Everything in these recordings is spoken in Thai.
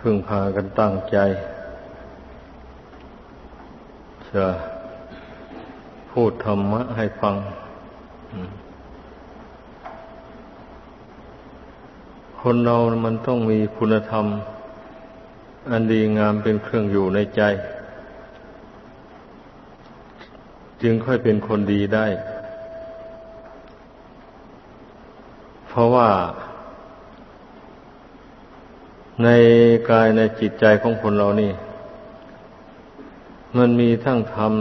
พึ่งพากันตั้งใจจะพูดธรรมะให้ฟัง คนเรามันต้องมีคุณธรรม อันดีงามเป็นเครื่องอยู่ในใจ จึงค่อยเป็นคนดีได้ เพราะว่า ในกายในจิตใจของคนเรานี่ มันมีทั้งธรรม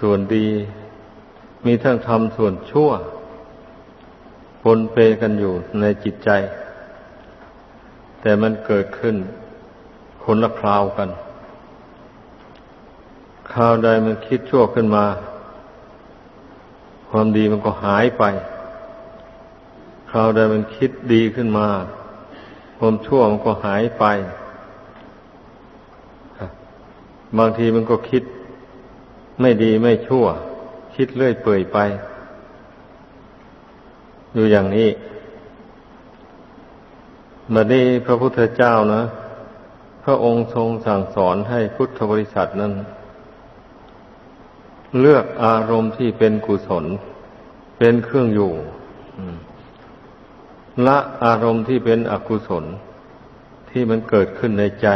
ส่วนดี มีทั้งธรรมส่วนชั่วปนเปกันอยู่ในจิตใจ แต่มันเกิดขึ้นคนละคราวกันคราวใดมันคิดชั่วขึ้นมา ความดีมันก็หายไปคราวใดมันคิดดีขึ้นมา ความชั่วมันก็หายไป บางทีมันก็คิดไม่ดีไม่ชั่ว คิดเลื่อยเปื่อยไป อยู่อย่างนี้บัดนี้พระพุทธเจ้านะ พระองค์ทรงสั่งสอนให้พุทธบริษัทนั้น เลือกอารมณ์ที่เป็นกุศล เป็นเครื่องอยู่ ละอารมณ์ที่เป็นอกุศล ที่มันเกิดขึ้นในใจ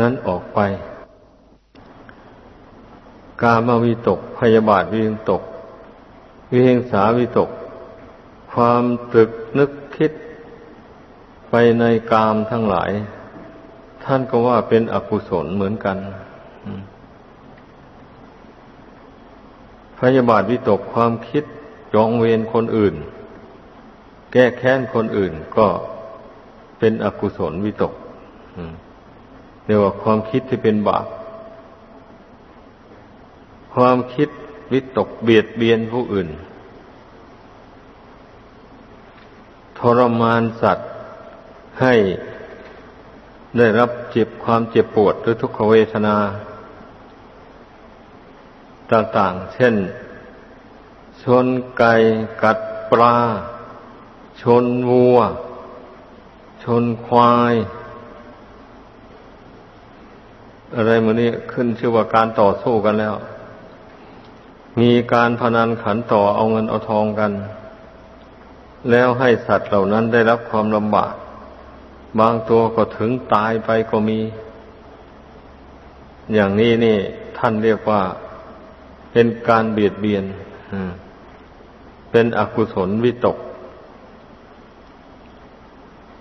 นั้นออกไป กามวิตก พยาบาทวิงตก วิเฮงสาวิตก ความตรึกนึกคิดไปในกามทั้งหลาย ท่านก็ว่าเป็นอกุศลเหมือนกันพยาบาทวิตกความคิดจองเวรคนอื่น แก้แค้นคนอื่นก็เป็นอกุศลวิตกเรียกว่าความคิดที่เป็นบาป ความคิดวิตกเบียดเบียนผู้อื่น ทรมานสัตว์ให้ได้รับเจ็บความเจ็บปวดหรือทุกขเวทนา ต่างๆ เช่น ชนไก่กัดปลา ชนวัว ชนควาย อะไรเหมือนนี้ขึ้นชื่อว่าการต่อสู้กันแล้ว มีการพนันขันต่อเอาเงินเอาทองกัน แล้วให้สัตว์เหล่านั้นได้รับความลำบาก บางตัวก็ถึงตายไปก็มี อย่างนี้นี่ท่านเรียกว่าเป็นการเบียดเบียน เป็นอกุศลวิตก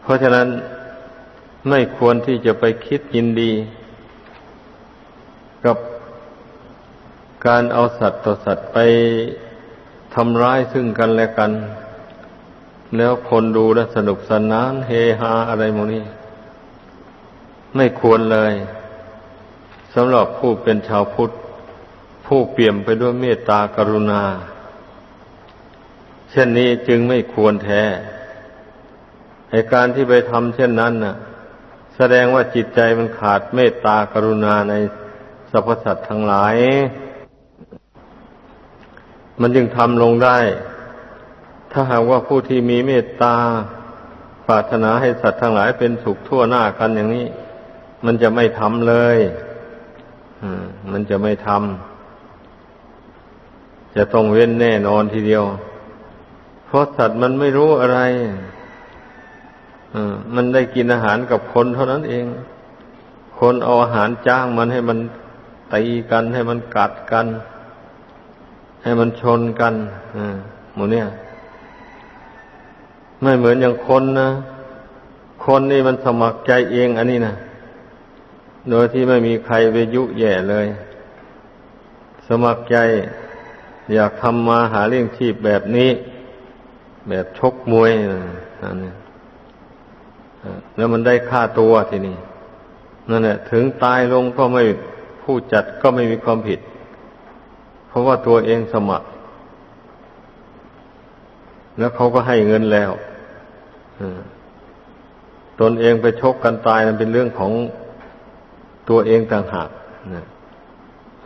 เพราะฉะนั้นไม่ควรที่จะไปคิดยินดี กับการเอาสัตว์ต่อสัตว์ไปทำร้ายซึ่งกันและกัน แล้วคนดูแลสนุกสนานเฮฮาอะไรโมนี้ ไม่ควรเลยสำหรับผู้เป็นชาวพุทธ ผู้เปี่ยมไปด้วยเมตตากรุณา เช่นนี้จึงไม่ควรแท้ ในการที่ไปทำเช่นนั้นน่ะ แสดงว่าจิตใจมันขาดเมตตากรุณาในสรรพสัตว์ทั้งหลาย มันจึงทำลงได้ ถ้าหากว่าผู้ที่มีเมตตาปรารถนาให้สัตว์ทั้งหลายเป็นสุขทั่วหน้ากันอย่างนี้ มันจะไม่ทำเลยมันจะไม่ทำจะต้องเว้นแน่นอนทีเดียว เพราะสัตว์มันไม่รู้อะไร มันได้กินอาหารกับคนเท่านั้นเอง คนเอาอาหารจ้างมันให้มันตีกันให้มันกัดกัน ให้มันชนกันหมูเนี่ย ไม่เหมือนอย่างคนนะ คนนี่มันสมัครใจเองอันนี้นะโดยที่ไม่มีใครไปยุแย่เลย สมัครใจ อยากทำมาหาเลี้ยงชีพแบบนี้ แบบชกมวยอันนี้ แล้วมันได้ค่าตัวทีนี้นั่นแหละถึงตายลงก็ไม่ผู้จัดก็ไม่มีความผิด เพราะว่าตัวเองสมัคร แล้วเขาก็ให้เงินแล้วตนเองไปชกกันตายนั้นเป็นเรื่องของตัวเองต่างหาก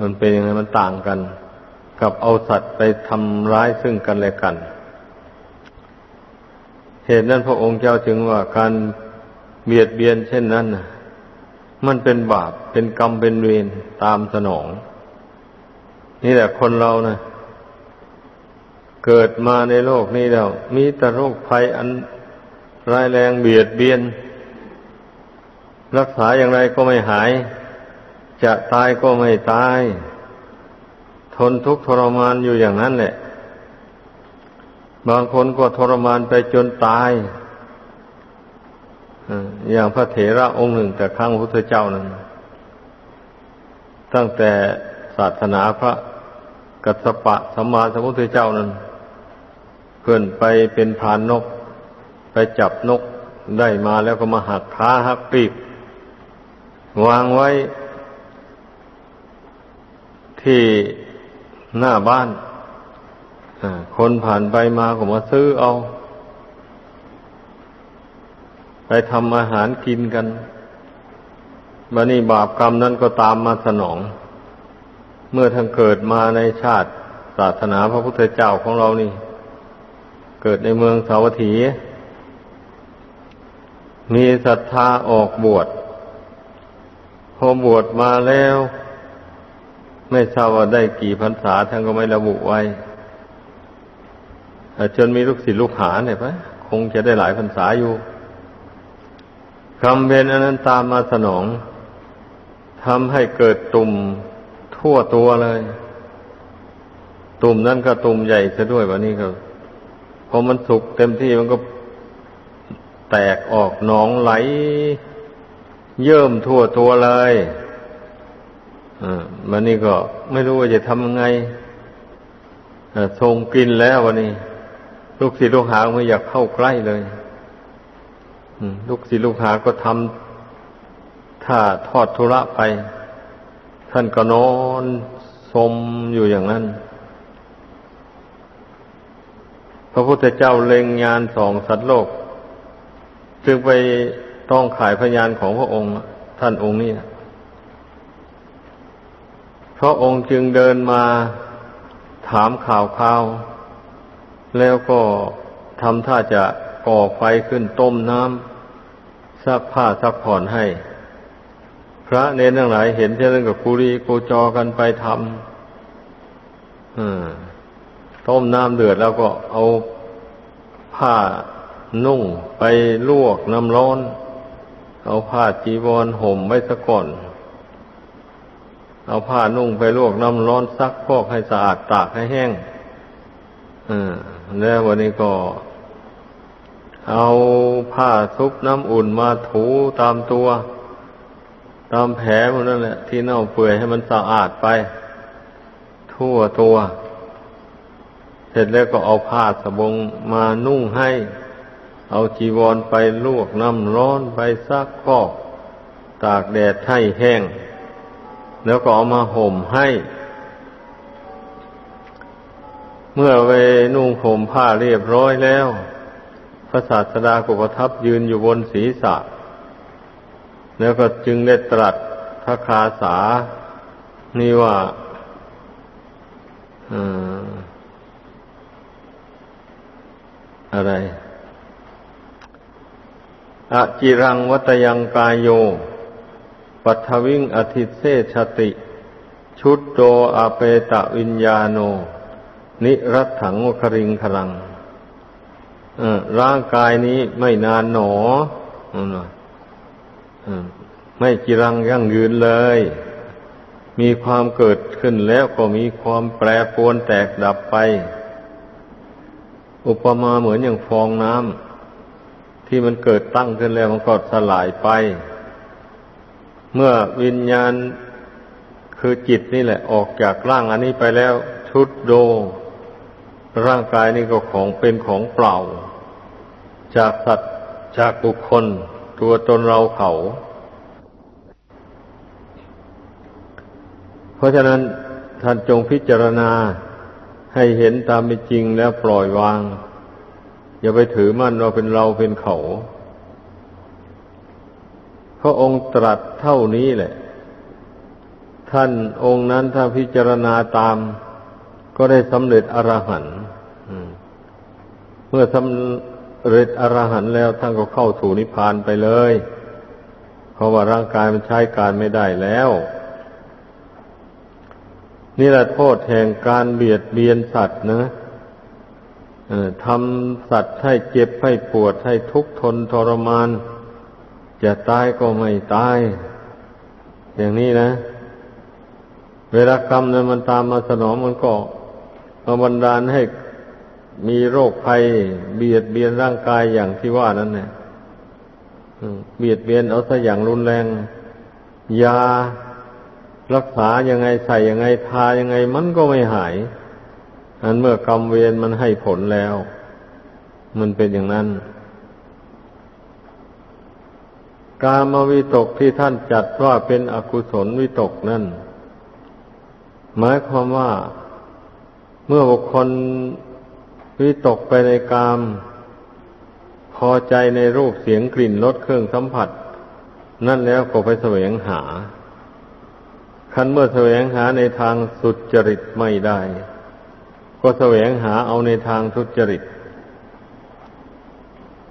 มันเป็นยังไงมันต่างกัน กับเอาสัตว์ไปทำร้ายซึ่งกันและกัน เหตุนั้นพระองค์เจ้าจึงว่าการ เบียดเบียนเช่นนั้นน่ะมันเป็นบาปเป็นกรรมเป็นเวรตามสนอง นี่แหละคนเรานะเกิดมาในโลกนี้แล้ว มีแต่โรคภัยอันร้ายแรงเบียดเบียน รักษาอย่างไรก็ไม่หาย จะตายก็ไม่ตาย ทนทุกข์ทรมานอยู่อย่างนั้นแหละ บางคนก็ทรมานไปจนตาย อย่างพระเถระองค์หนึ่ง แต่ครั้งพระพุทธเจ้านั้น ตั้งแต่ศาสนาพระกัสสปะสัมมาสัมพุทธเจ้านั้นเพื่อนไปเป็นพานนก ไปจับนกได้มาแล้วก็มาหักขาหักปีก วางไว้ ที่หน้าบ้านคนผ่านไปมาก็มาซื้อเอา ไปทำอาหารกินกันบันนี้บาปกรรมนั้นก็ตามมาสนอง เมื่อทั้งเกิดมาในชาติศาสนาพระพุทธเจ้าของเรานี่ เกิดในเมืองสาวัตถี มีศรัทธาออกบวชพอบวชมาแล้ว ไม่ทราบว่าได้กี่พรรษาท่านก็ไม่ระบุไว้จนมีลูกศิษย์ลูกหาเนี่ยปะคงจะได้หลายพรรษาอยู่ คำเวนอันนั้นตามมาสนองทำให้เกิดตุ่มทั่วตัวเลย ตุ่มนั้นก็ตุ่มใหญ่ซะด้วยวันนี้ก็พอมันสุกเต็มที่มันก็แตกออกหนองไหล เยิ่มทั่วตัวเลยอ่าวันนี้ก็ไม่รู้ว่าจะทำยังไงทรงกินแล้ววันนี้ ลูกศิษย์ลูกหาไม่อยากเข้าใกล้เลย ลูกศิษย์ลูกหาก็ทำถ้าทอดทุระไป ท่านก็นอนสมอยู่อย่างนั้น พระพุทธเจ้าเล็งยานสองสัตว์โลก จึงไปต้องขายพยานของพระองค์ ท่านองค์นี้พระองค์จึงเดินมาถามข่าวข่าว แล้วก็ทำท่าจะ ก่อไฟขึ้นต้มน้ำซักผ้าซักผ่อนให้ พระเนรทั้งหลายเห็นเช่นนั้นกับกุรีกูจอกันไปทำต้มน้ำเดือดแล้วก็เอาผ้านุ่งไปลวกน้ำร้อน เอาผ้าจีวรห่มไว้ซะก่อน เอาผ้านุ่งไปลวกน้ำร้อนซักพอกให้สะอาดตากให้แห้งแล้ววันนี้ก็ เอาผ้าซุบน้ำอุ่นมาถูตามตัว ตามแผลมันนั่นแหละ ที่เน่าเปื่อยให้มันสะอาดไป ทั่วตัว เสร็จแล้วก็เอาผ้าสบงมานุ่งให้ เอาจีวรไปลวกน้ำร้อนไปซักกอก ตากแดดให้แห้ง แล้วก็เอามาห่มให้ เมื่อไปนุ่งห่มผ้าเรียบร้อยแล้ว พระศาสดาก็ประทับยืนอยู่บนศีรษะ แล้วก็จึงได้ตรัสพระคาสา นี่ว่าอะไรอจิรังวัตยังกายโย ปัทวิงอธิเศชติ ชุดโตอาเปตะวิญญาโน นิรัตถังวคริงคลัง ร่างกายนี้ไม่นานหนอไม่จีรังยั่งยืนเลย มีความเกิดขึ้นแล้วก็มีความแปรปรวนแตกดับไป อุปมาเหมือนอย่างฟองน้ำที่มันเกิดตั้งขึ้นแล้วมันก็สลายไป เมื่อวิญญาณคือจิตนี่แหละออกจากร่างอันนี้ไปแล้วชุดโด ร่างกายนี่ก็ของเป็นของเปล่า จากสัตว์จากบุคคล ตัวตนเราเขา เพราะฉะนั้นท่านจงพิจารณาให้เห็นตามเป็นจริงแล้วปล่อยวาง อย่าไปถือมั่นว่าเป็นเราเป็นเขาพระองค์ตรัสเท่านี้แหละ ท่านองค์นั้นถ้าพิจารณาตาม ก็ได้สำเร็จอรหันต์เมื่อสำ เร็จอรหันต์แล้วท่านก็เข้าสู่นิพพานไปเลย เพราะว่าร่างกายมันใช้การไม่ได้แล้ว นี่แหละโทษแห่งการเบียดเบียนสัตว์นะทำสัตว์ให้เจ็บให้ปวดให้ทุกข์ทนทรมาน จะตายก็ไม่ตาย อย่างนี้นะ เวลากรรมนั้นมันตามมาสนองมันก็มาบันดาลให้ มีโรคภัย เบียดเบียนร่างกายอย่างที่ว่านั้นเนี่ยเบียดเบียนเอาซะอย่างรุนแรง ยารักษายังไงใส่ยังไงทายังไงมันก็ไม่หาย อันเมื่อกรรมเวรมันให้ผลแล้ว มันเป็นอย่างนั้น กามวิตกที่ท่านจัดว่าเป็นอกุศลวิตกนั่น หมายความว่าเมื่อบุคคล วิตกไปในกาม พอใจในรูปเสียงกลิ่นรสเครื่องสัมผัส นั่นแล้วก็ไปแสวงหา คันเมื่อแสวงหาในทางสุจริตไม่ได้ ก็แสวงหาเอาในทางทุจริต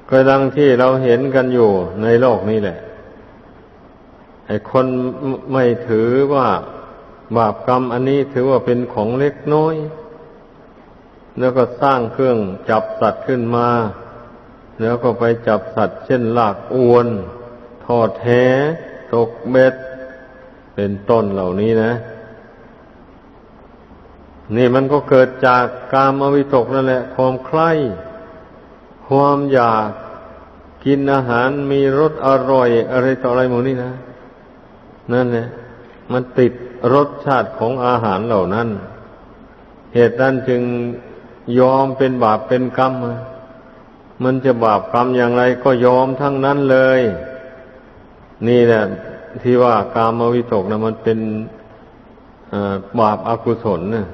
ก็ดังที่เราเห็นกันอยู่ในโลกนี้แหละไอ้คนไม่ถือว่าบาปกรรมอันนี้ถือว่าเป็นของเล็กน้อย แล้วก็สร้างเครื่องจับสัตว์ขึ้นมา แล้วก็ไปจับสัตว์เช่นลากอวน ทอดแหตกเบ็ด เป็นต้นเหล่านี้นะ นี่มันก็เกิดจากกามวิตกนั่นแหละ ความใคร่ความอยากกินอาหารมีรสอร่อย อะไรต่ออะไรหมดนี่นะ นั่นแหละมันติดรสชาติของอาหารเหล่านั้น เหตุนั้นจึง ยอมเป็นบาปเป็นกรรม มันจะบาปกรรมอย่างไรก็ยอมทั้งนั้นเลย นี่แหละที่ว่ากามวิตกนะมันเป็นบาปอากุศลนะ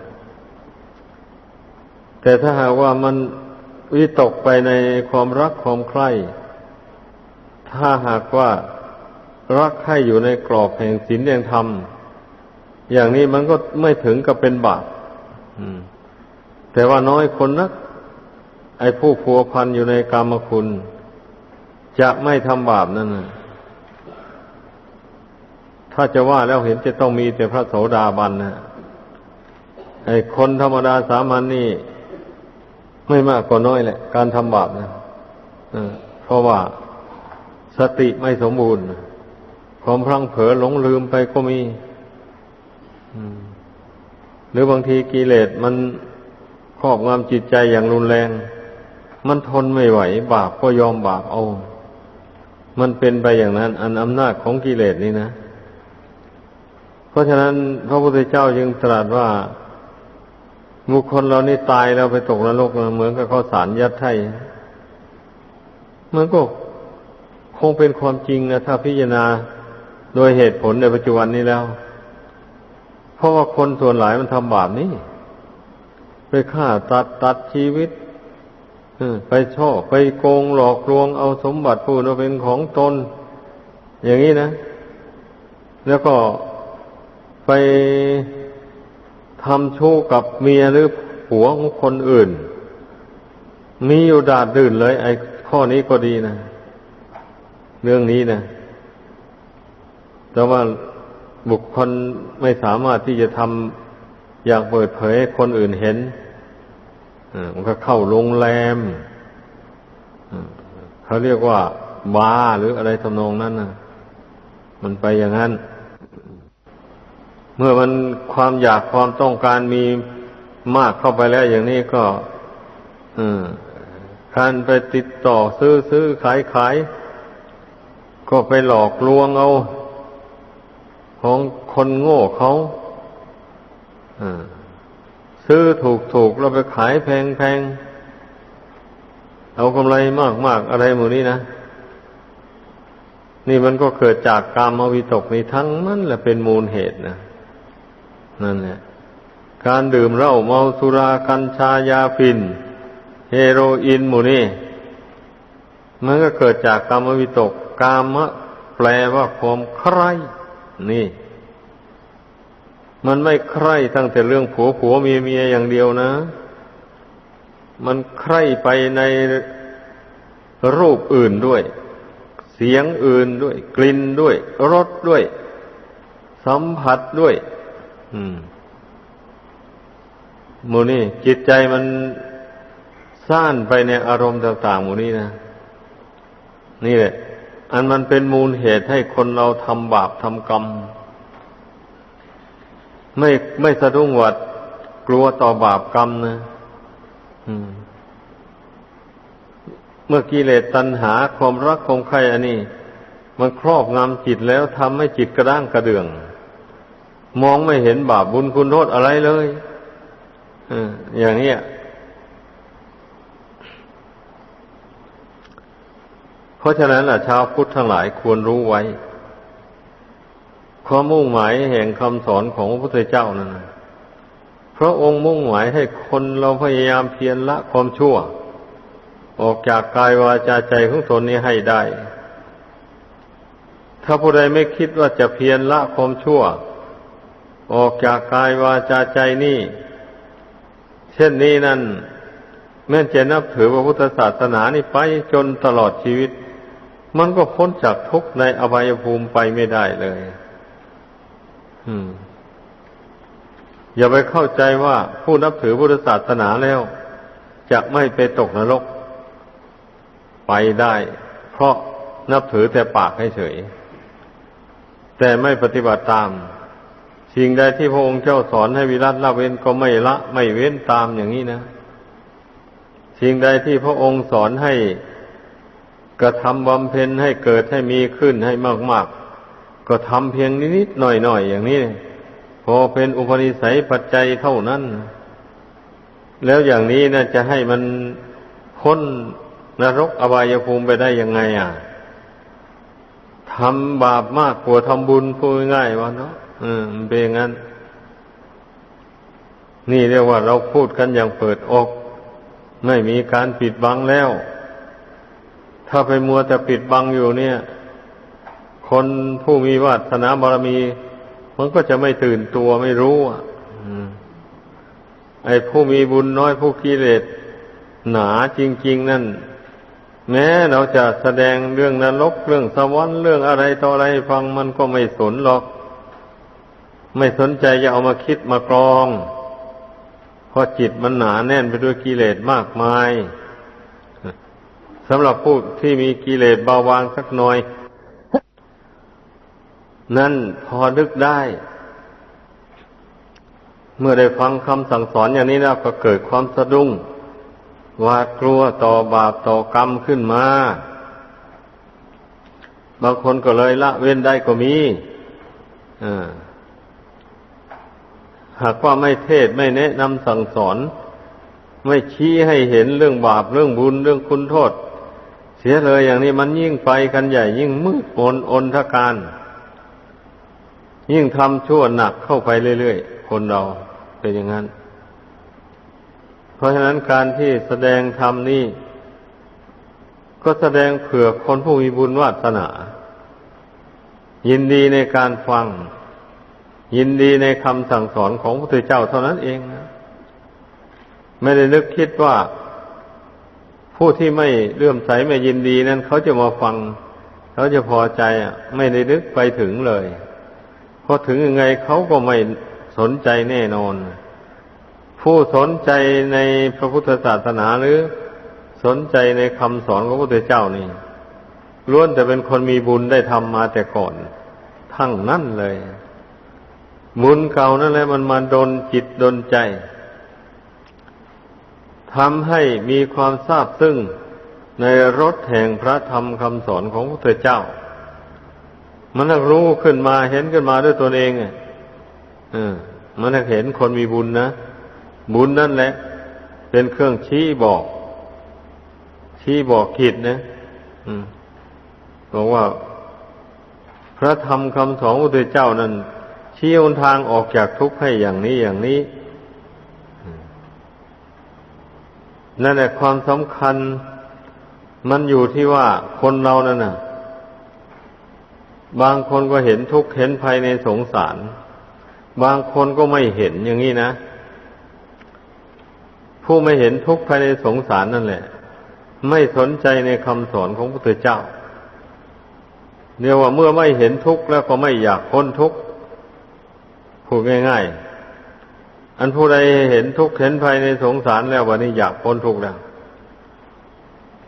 แต่ถ้าหากว่ามันวิตกไปในความรักความใคร่ ถ้าหากว่ารักใคร่อยู่ในกรอบแห่งศีลแห่งธรรม อย่างนี้มันก็ไม่ถึงกับเป็นบาป แต่ว่าน้อยคนนัก ไอ้ผู้ผัวพันอยู่ในกรรมคุณ จะไม่ทำบาปนั่นนะถ้าจะว่าแล้วเห็นจะต้องมีแต่พระโสดาบันนะไอ้คนธรรมดาสามัญนนี่ ไม่มากก็น้อยแหละ การทำบาปนะเพราะว่าสติไม่สมบูรณ์ความพลังเผลอหลงลืมไปก็มีหรือบางทีกิเลสมัน ครอบงำจิตใจอย่างรุนแรง มันทนไม่ไหว บาปก็ยอมบาปเอา มันเป็นไปอย่างนั้น อันอำนาจของกิเลสนี่นะ เพราะฉะนั้นพระพุทธเจ้าจึงตรัสว่าบุคคลเรานี่ตายแล้วไปตกนรกเหมือนกับข้าวสารยัดไถ่มันก็คงเป็นความจริงนะถ้าพิจารณาโดยเหตุผลในปัจจุบันนี้แล้ว เพราะว่าคนส่วนหลายมันทำบาปนี้ ไปฆ่าตัดตัดชีวิตไปช่อไปโกงหลอกลวงเอาสมบัติผู้นั้นเป็นของตน อย่างนี้นะ แล้วก็ไปทำชู้กับเมียหรือผัวของคนอื่น มีอยู่ดาดดื่นเลย ไอ้ข้อนี้ก็ดีนะ เรื่องนี้นะ แต่ว่าบุคคลไม่สามารถที่จะทำอย่างเปิดเผยให้คนอื่นเห็น มันก็เข้าโรงแรมเขาเรียกว่าบาร์หรืออะไรทำนองนั้นนะมันไปอย่างนั้น เมื่อมันความอยากความต้องการมีมากเข้าไปแล้วอย่างนี้ก็การไปติดต่อซื้อซื้อขายขายก็ไปหลอกลวงเอา ของคนโง่เขา ซื้อถูกถูกเราไปขายแพงแพงเอากำไรมากมากอะไรหมดนี้นะ นี่มันก็เกิดจากกามวิตกในทั้งนั้นแหละเป็นมูลเหตุนะนั่นแหละการดื่มเหล้าเมาสุรากัญชายาฟิน เฮโรอีนหมูนี่มันก็เกิดจากกามวิตกกามะแปลว่าความใคร่นี่ มันไม่ใคร่ตั้งแต่เรื่องผัวผัวเมียเมียอย่างเดียวนะ มันใคร่ไปในรูปอื่นด้วย เสียงอื่นด้วย กลิ่นด้วยรสด้วย สัมผัสด้วย อืมหมูนี่จิตใจมันซ่านไปในอารมณ์ต่างๆหมูนี่นะ นี่แหละ อันมันเป็นมูลเหตุให้คนเราทำบาปทำกรรม ไม่ไม่สะดุ้งหวัดกลัวต่อบาปกรรมนะมเมื่อกิเลสตัณหาความรักความใคร่อันนี้ มันครอบงำจิตแล้วทำให้จิตกระด้างกระเดื่อง มองไม่เห็นบาปบุญคุณโทษอะไรเลยอออย่างนี้เพราะฉะนั้นล่ะชาวพุทธทั้งหลายควรรู้ไว้ ความมุ่งหมายแห่งคำสอนของพระพุทธเจ้านั้นพระองค์มุ่งหมายให้คนเราพยายามเพียรละความชั่ว ออกจากกายวาจาใจของตนนี้ให้ได้ ถ้าผู้ใดไม่คิดว่าจะเพียรละความชั่ว ออกจากกายวาจาใจนี่ เช่นนี้นั่น แม้จะนับถือพระพุทธศาสนานี่ไปจนตลอดชีวิต มันก็พ้นจากทุกข์ในอบายภูมิไปไม่ได้เลย อย่าไปเข้าใจว่าผู้นับถือพุทธศาสนาแล้ว จะไม่ไปตกนรก ไปได้ เพราะนับถือแต่ปากให้เฉย แต่ไม่ปฏิบัติตาม สิ่งใดที่พระองค์เจ้าสอนให้วิรัตละเว้นก็ไม่ละไม่เว้นตามอย่างนี้นะ สิ่งใดที่พระองค์สอนให้กระทำบำเพ็ญให้เกิดให้มีขึ้นให้มากๆ ก็ทำเพียงนิดๆหน่อยๆอย่างนี้พอเป็นอุปนิสัยปัจจัยเท่านั้น แล้วอย่างนี้นะจะให้มันพ้นนรกอบายภูมิไปได้ยังไง อะทำบาปมากกว่าทำบุญพูดง่ายว่าเนาะอืมเป็นอย่างนั้น นี่เรียกว่าเราพูดกันอย่างเปิดอก ไม่มีการปิดบังแล้ว ถ้าไปมัวแต่ปิดบังอยู่เนี่ย คนผู้มีวาสนาบารมี มันก็จะไม่ตื่นตัวไม่รู้อะไอ้ผู้มีบุญน้อยผู้กิเลสหนาจริง ๆ นั่น แม้เราจะแสดงเรื่องนรกเรื่องสวรรค์เรื่องอะไรต่ออะไรฟังมันก็ไม่สนหรอก ไม่สนใจจะเอามาคิดมากรองเพราะจิตมันหนาแน่นไปด้วยกิเลสมากมายสำหรับผู้ที่มีกิเลสเบาบางสักหน่อย นั่นพอนึกได้ เมื่อได้ฟังคำสั่งสอนอย่างนี้แล้วก็เกิดความสะดุ้งหวาดกลัวต่อบาปต่อกรรมขึ้นมา บางคนก็เลยละเว้นได้ก็มีหากว่าไม่เทศไม่แนะนำสั่งสอน ไม่ชี้ให้เห็นเรื่องบาปเรื่องบุญเรื่องคุณโทษ เสียเลยอย่างนี้มันยิ่งไปกันใหญ่ยิ่งมืดมนอนทการ ยิ่งทำชั่วหนักเข้าไปเรื่อยๆ คนเราเป็นอย่างนั้น เพราะฉะนั้นการที่แสดงธรรมนี่ ก็แสดงเผื่อคนผู้มีบุญวาสนา ยินดีในการฟัง ยินดีในคำสั่งสอนของพระพุทธเจ้าเท่านั้นเองนะไม่ได้นึกคิดว่าผู้ที่ไม่เลื่อมใสไม่ยินดีนั้น เขาจะมาฟัง เขาจะพอใจอะ ไม่ได้นึกไปถึงเลย อถึงยังไงเขาก็ไม่สนใจแน่นอน ผู้สนใจในพระพุทธศาสนาหรือสนใจในคำสอนของพระพุทธเจ้านี่ล้วนแต่เป็นคนมีบุญได้ทำมาแต่ก่อน ทั้งนั้นเลยบุญเก่านั่นแหละมันมาดนจิตดนใจทำให้มีความทราบซึ่งในรถแห่งพระธรรมคำสอนของพระพุทธเจ้า มันรู้ขึ้นมาเห็นขึ้นมาด้วยตนเองอะมันเห็นคนมีบุญนะบุญนั่นแหละ เป็นเครื่องชี้บอก ชี้บอกขีดนะบอกว่า พระธรรมคำสอนพระพุทธเจ้านั้นชี้หนทางออกจากทุกข์ให้อย่างนี้อย่างนี้ นั่นแหละความสำคัญ มันอยู่ที่ว่าคนเรานั่นน่ะ บางคนก็เห็นทุกข์เห็นภัยในสงสาร บางคนก็ไม่เห็นอย่างนี้นะ ผู้ไม่เห็นทุกข์ภายในสงสารนั่นแหละ ไม่สนใจในคำสอนของพระพุทธเจ้าเนี่ยว่าเมื่อไม่เห็นทุกข์แล้วก็ไม่อยากพ้นทุกข์พูดง่ายๆ อันผู้ใดเห็นทุกข์เห็นภัยในสงสารแล้ววันนี้อยากพ้นทุกข์แล้ว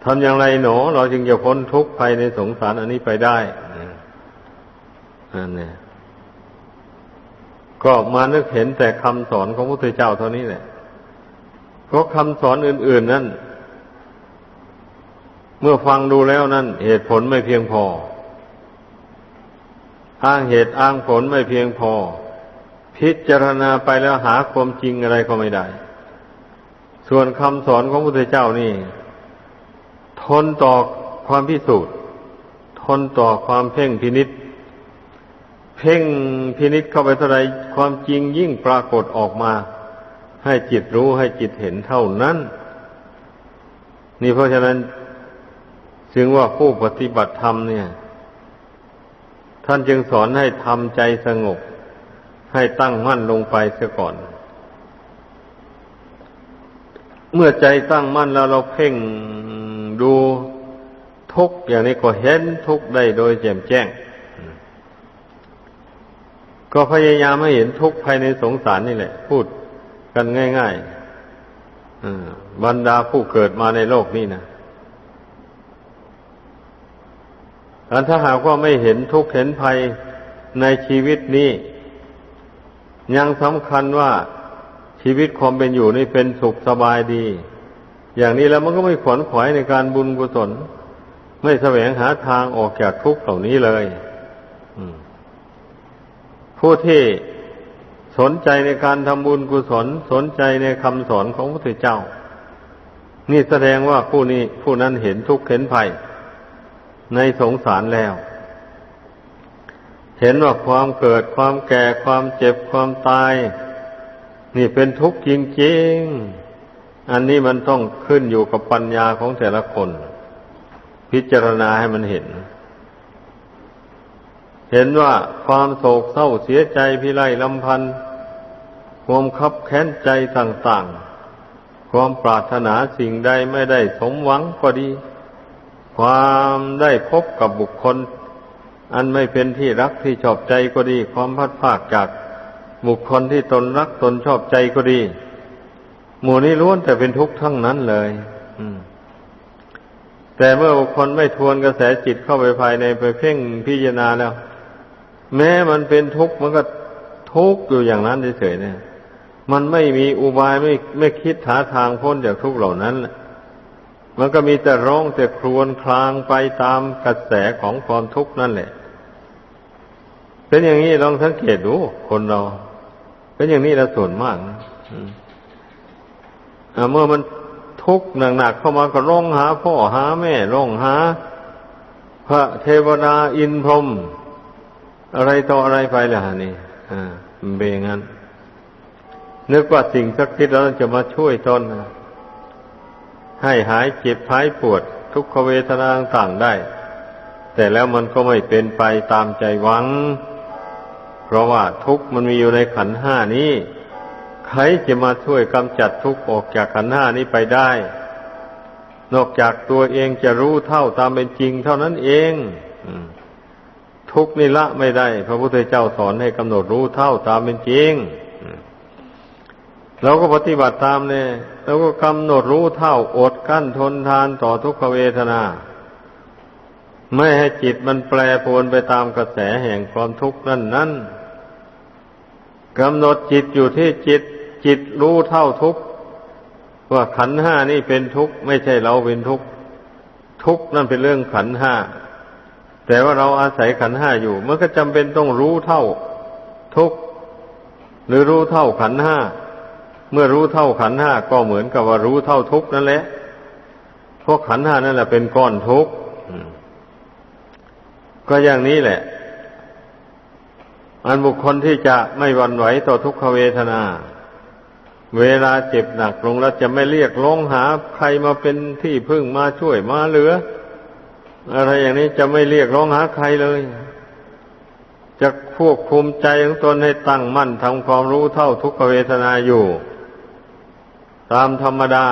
ทำอย่างไรหนอ เราจึงจะพ้นทุกข์ภัยในสงสารอันนี้ไปได้ อันนี้ก็มานึกเห็นแต่คำสอนของพระพุทธเจ้าเท่านี้แหละเพราะคำสอนอื่น ๆ นั้น เมื่อฟังดูแล้วนั้นเหตุผลไม่เพียงพอ อ้างเหตุอ้างผลไม่เพียงพอ พิจารณาไปแล้วหาความจริงอะไรก็ไม่ได้ ส่วนคำสอนของพระพุทธเจ้านี่ ทนต่อความพิสูจน์ ทนต่อความเพ่งพินิษเพ่งพินิษเข้าไปเท่าไรความจริงยิ่งปรากฏออกมา ให้จิตรู้ให้จิตเห็นเท่านั้น นี่เพราะฉะนั้นจึงว่าผู้ปฏิบัติธรรมเนี่ย ท่านจึงสอนให้ทำใจสงบ ให้ตั้งมั่นลงไปเสียก่อน เมื่อใจตั้งมั่นแล้วเราเพ่งดูทุกอย่างนี้ก็เห็นทุกได้โดยแจ่มแจ้ง ก็พยายามให้เห็นทุกข์ภายในสงสารนี่แหละ พูดกันง่ายๆบรรดาผู้เกิดมาในโลกนี้นะถ้าหากว่าไม่เห็นทุกข์เห็นภัยในชีวิตนี้ ยังสำคัญว่าชีวิตความเป็นอยู่นี่เป็นสุขสบายดี อย่างนี้แล้วมันก็ไม่ขวนขวายในการบุญกุศล ไม่แสวงหาทางออกจากทุกข์เหล่านี้เลย ผู้ที่สนใจในการทำบุญกุศลสนใจในคำสอนของพระพุทธเจ้า นี่แสดงว่าผู้นี้ผู้นั้นเห็นทุกข์เห็นภัย ในสงสารแล้ว เห็นว่าความเกิดความแก่ความเจ็บความตาย นี่เป็นทุกข์จริงๆ อันนี้มันต้องขึ้นอยู่กับปัญญาของแต่ละคน พิจารณาให้มันเห็น เห็นว่าความโศกเศร้าเสียใจพิไรลำพันธ์ความคับแค้นใจต่างๆ ความปรารถนาสิ่งใดไม่ได้สมหวังก็ดี ความได้พบกับบุคคล อันไม่เป็นที่รักที่ชอบใจก็ดี ความพัดภาคจากบุคคลที่ตนรักตนชอบใจก็ดี หมู่นี้ล้วนแต่เป็นทุกข์ทั้งนั้นเลยแต่เมื่อบุคคลไม่ทวนกระแสจิตเข้าไปภายในไปเพ่งพิจารณาแล้ว แม้มันเป็นทุกข์มันก็ทุกข์อยู่อย่างนั้นเฉยๆเนี่ย มันไม่มีอุบายไม่ไม่คิดหาทางพ้นจากทุกข์เหล่านั้นมันก็มีแต่ร้องแต่ครวญคลางไปตามกระแสของความทุกข์นั่นแหละ เป็นอย่างนี้ลองสังเกตดูคนเรา เป็นอย่างนี้ล้วส่วนมากนะเมื่อมันทุกข์หนักๆเข้ามาก็ร้องหาพ่อหาแม่ร้องหา พระเทวดาอินพรหม อะไรต่ออะไรไปล่ะนี่อ่าเบงั้นนึกว่าสิ่งสักทิศแล้วจะมาช่วยตนให้หายเจ็บหายปวด ทุกขเวทนาต่างได้ แต่แล้วมันก็ไม่เป็นไปตามใจหวัง เพราะว่าทุกมันมีอยู่ในขันห้านี้ ใครจะมาช่วยกำจัดทุกออกจากขันห้านี้ไปได้ นอกจากตัวเองจะรู้เท่าตามเป็นจริงเท่านั้นเอง ทุกนี่ละไม่ได้ พระพุทธเจ้าสอนให้กำหนดรู้เท่าตามเป็นจริงเราก็ปฏิบัติตามเนี่ยเราก็กำหนดรู้เท่าอดกั้นทนทานต่อทุกขเวทนา ไม่ให้จิตมันแปรปรวนไปตามกระแสแห่งความทุกข์นั่นนั่นกำหนดจิตอยู่ที่จิต จิตรู้เท่าทุกข์ว่าขันห้านี่เป็นทุกข์ไม่ใช่เราเป็นทุกข์ทุกข์นั่นเป็นเรื่องขันห้า แต่ว่าเราอาศัยขันห้าอยู่มันก็จำเป็นต้องรู้เท่าทุกข์หรือรู้เท่าขันห้าเมื่อรู้เท่าขันห้าก็เหมือนกับว่ารู้เท่าทุกนั่นแหละเพราะขันห้านั่นแหละเป็นก้อนทุกก็อย่างนี้แหละ อันบุคคลที่จะไม่หวั่นไหวต่อทุกขเวทนา เวลาเจ็บหนักลงแล้วจะไม่เรียกร้องหาใครมาเป็นที่พึ่งมาช่วยมาเหลือ อะไรอย่างนี้จะไม่เรียกร้องหาใครเลย จะควบคุมใจของตนให้ตั้งมั่นทำความรู้เท่าทุกขเวทนาอยู่ ตามธรรมดา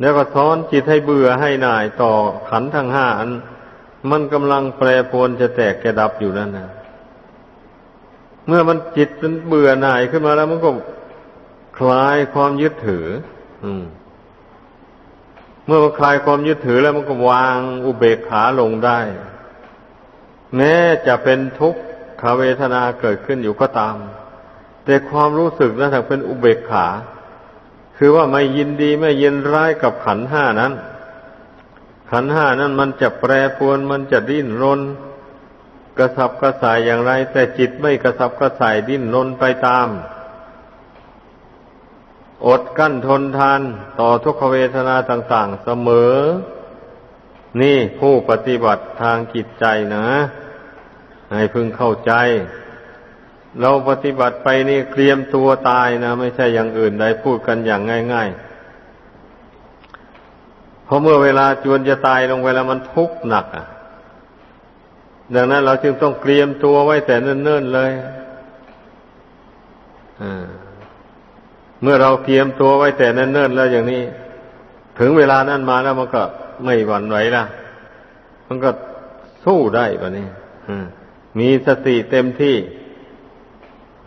แล้วก็สอนจิตให้เบื่อให้หน่ายต่อขันทั้งห้าอัน มันกำลังแปรปรวนจะแตกจะดับอยู่นั่นนะเมื่อมันจิตมันเบื่อหน่ายขึ้นมาแล้วมันก็คลายความยึดถือ อืม มื่อมันคลายความยึดถือแล้วมันก็วางอุเบกขาลงได้ แม้จะเป็นทุกขเวทนาเกิดขึ้นอยู่ก็ตาม แต่ความรู้สึกนั้นถ้าเป็นอุเบกขา คือว่าไม่ยินดีไม่ยินร้ายกับขันห้านั้น ขันห้านั้นมันจะแปรปรวนมันจะดิ้นรน กระสับกระส่ายอย่างไร แต่จิตไม่กระสับกระส่ายดิ้นรนไปตาม อดกั้นทนทานต่อทุกขเวทนาต่าง ๆ เสมอ นี่ผู้ปฏิบัติทางจิตใจนะ ให้พึงเข้าใจ เราปฏิบัติไปนี่เตรียมตัวตายนะ ไม่ใช่อย่างอื่นใดพูดกันอย่างง่าย ๆ เพราะเมื่อเวลาจวนจะตายลงไปแล้วมันทุกข์หนักอะดังนั้นเราจึงต้องเตรียมตัวไว้แต่เนิ่นๆเลย อ่า เมื่อเราเตรียมตัวไว้แต่เนิ่นๆแล้วอย่างนี้ ถึงเวลานั้นมาแล้วมันก็ไม่หวั่นไหวละมันก็สู้ได้ปะนี่มีสติเต็มที่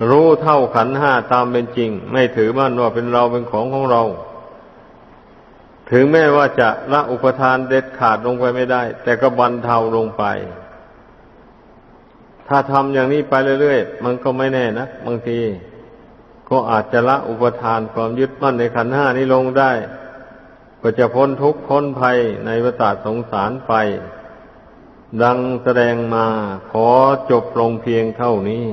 รู้เท่าขันห้าตามเป็นจริง ไม่ถือมั่นว่าเป็นเราเป็นของของเรา ถึงแม้ว่าจะละอุปทานเด็ดขาดลงไปไม่ได้ แต่ก็บรรเทาลงไป ถ้าทำอย่างนี้ไปเรื่อยๆ มันก็ไม่แน่นะบางที ก็อาจจะละอุปทานความยึดมั่นในขันห้านี้ลงได้ ก็จะพ้นทุกข์พ้นภัยในวัฏสงสารไป ดังแสดงมาขอจบลงเพียงเท่านี้